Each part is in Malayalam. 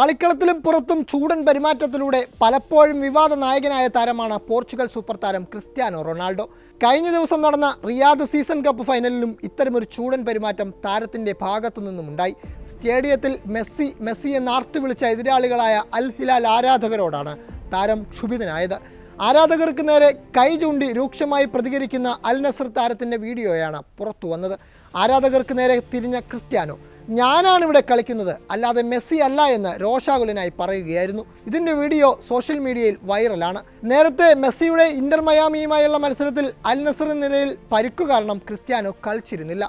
കളിക്കളത്തിലും പുറത്തും ചൂടൻ പെരുമാറ്റത്തിലൂടെ പലപ്പോഴും വിവാദ നായകനായ താരമാണ് പോർച്ചുഗൽ സൂപ്പർ താരം ക്രിസ്ത്യാനോ റൊണാൾഡോ. കഴിഞ്ഞ ദിവസം നടന്ന റിയാദ് സീസൺ കപ്പ് ഫൈനലിലും ഇത്തരമൊരു ചൂടൻ പെരുമാറ്റം താരത്തിന്റെ ഭാഗത്തു നിന്നും ഉണ്ടായി. സ്റ്റേഡിയത്തിൽ മെസ്സി മെസ്സി എന്ന് ആർത്തുവിളിച്ച എതിരാളികളായ അൽ ഹിലാൽ ആരാധകരോടാണ് താരം ക്ഷുഭിതനായത്. ആരാധകർക്ക് നേരെ കൈ ചൂണ്ടി രൂക്ഷമായി പ്രതികരിക്കുന്ന അൽ നസർ താരത്തിന്റെ വീഡിയോയാണ് പുറത്തു വന്നത്. ആരാധകർക്ക് നേരെ തിരിഞ്ഞ ക്രിസ്ത്യാനോ ഞാനാണ് ഇവിടെ കളിക്കുന്നത് അല്ലാതെ മെസ്സി അല്ല എന്ന് രോഷാകുലനായി പറയുകയായിരുന്നു. ഇതിന്റെ വീഡിയോ സോഷ്യൽ മീഡിയയിൽ വൈറലാണ്. നേരത്തെ മെസ്സിയുടെ ഇന്റർ മയാമിയുമായുള്ള മത്സരത്തിൽ അൽ നസർ നിലയിൽ പരിക്കു കാരണം ക്രിസ്ത്യാനോ കളിച്ചിരുന്നില്ല.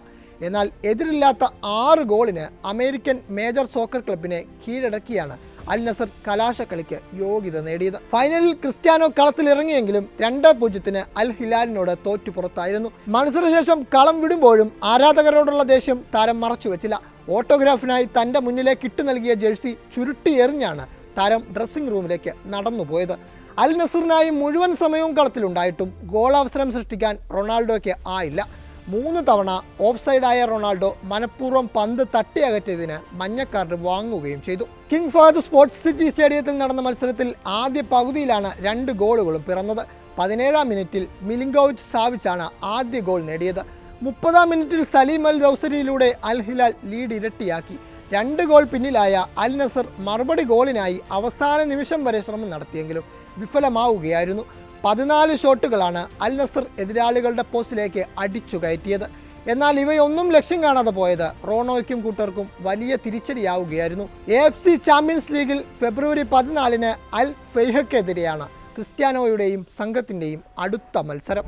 എന്നാൽ എതിരില്ലാത്ത ആറ് ഗോളിന് അമേരിക്കൻ മേജർ സോക്കർ ക്ലബിനെ കീഴടക്കിയാണ് അൽ നസർ കലാശക്കളിക്ക് യോഗ്യത നേടിയത്. ഫൈനലിൽ ക്രിസ്ത്യാനോ കളത്തിലിറങ്ങിയെങ്കിലും രണ്ട് പൂജ്യത്തിന് അൽ ഹിലാലിനോട് തോറ്റു പുറത്തായിരുന്നു. മത്സരശേഷം കളം വിടുമ്പോഴും ആരാധകരോടുള്ള ദേഷ്യം താരം മറച്ചു വെച്ചില്ല. ഓട്ടോഗ്രാഫിനായി തന്റെ മുന്നിലെ കിട്ടു നൽകിയ ജേഴ്സി ചുരുട്ടി എറിഞ്ഞാണ് താരം ഡ്രസ്സിംഗ് റൂമിലേക്ക് നടന്നുപോയത്. അൽ നസറിനായി മുഴുവൻ സമയവും കളത്തിലുണ്ടായിട്ടും ഗോളവസരം സൃഷ്ടിക്കാൻ റൊണാൾഡോയ്ക്ക് ആയില്ല. മൂന്ന് തവണ ഓഫ് സൈഡായ റൊണാൾഡോ മനഃപൂർവം പന്ത് തട്ടിയകറ്റിയതിന് മഞ്ഞ കാർഡ് വാങ്ങുകയും ചെയ്തു. കിങ് ഫഹദ് സ്പോർട്സ് സിറ്റി സ്റ്റേഡിയത്തിൽ നടന്ന മത്സരത്തിൽ ആദ്യ പകുതിയിലാണ് രണ്ട് ഗോളുകളും പിറന്നത്. പതിനേഴാം മിനിറ്റിൽ മിലിങ്കോവിച്ച് സാവിച്ചാണ് ആദ്യ ഗോൾ നേടിയത്. മുപ്പതാം മിനിറ്റിൽ സലീം അൽ ദൗസരിയിലൂടെ അൽ ഹിലാൽ ലീഡ് ഇരട്ടിയാക്കി. രണ്ട് ഗോൾ പിന്നിലായ അൽ നസർ മറുപടി ഗോളിനായി അവസാന നിമിഷം വരെ ശ്രമം നടത്തിയെങ്കിലും വിഫലമാവുകയായിരുന്നു. പതിനാല് ഷോട്ടുകളാണ് അൽ നസർ എതിരാളികളുടെ പോസ്റ്റിലേക്ക് അടിച്ചു കയറ്റിയത്. എന്നാൽ ഇവയൊന്നും ലക്ഷ്യം കാണാതെ പോയത് റോണോയ്ക്കും കൂട്ടർക്കും വലിയ തിരിച്ചടിയാവുകയായിരുന്നു. എ എഫ് സി ചാമ്പ്യൻസ് ലീഗിൽ ഫെബ്രുവരി പതിനാലിന് അൽ ഫെയ്ഹക്കെതിരെയാണ് ക്രിസ്ത്യാനോയുടെയും സംഘത്തിന്റെയും അടുത്ത മത്സരം.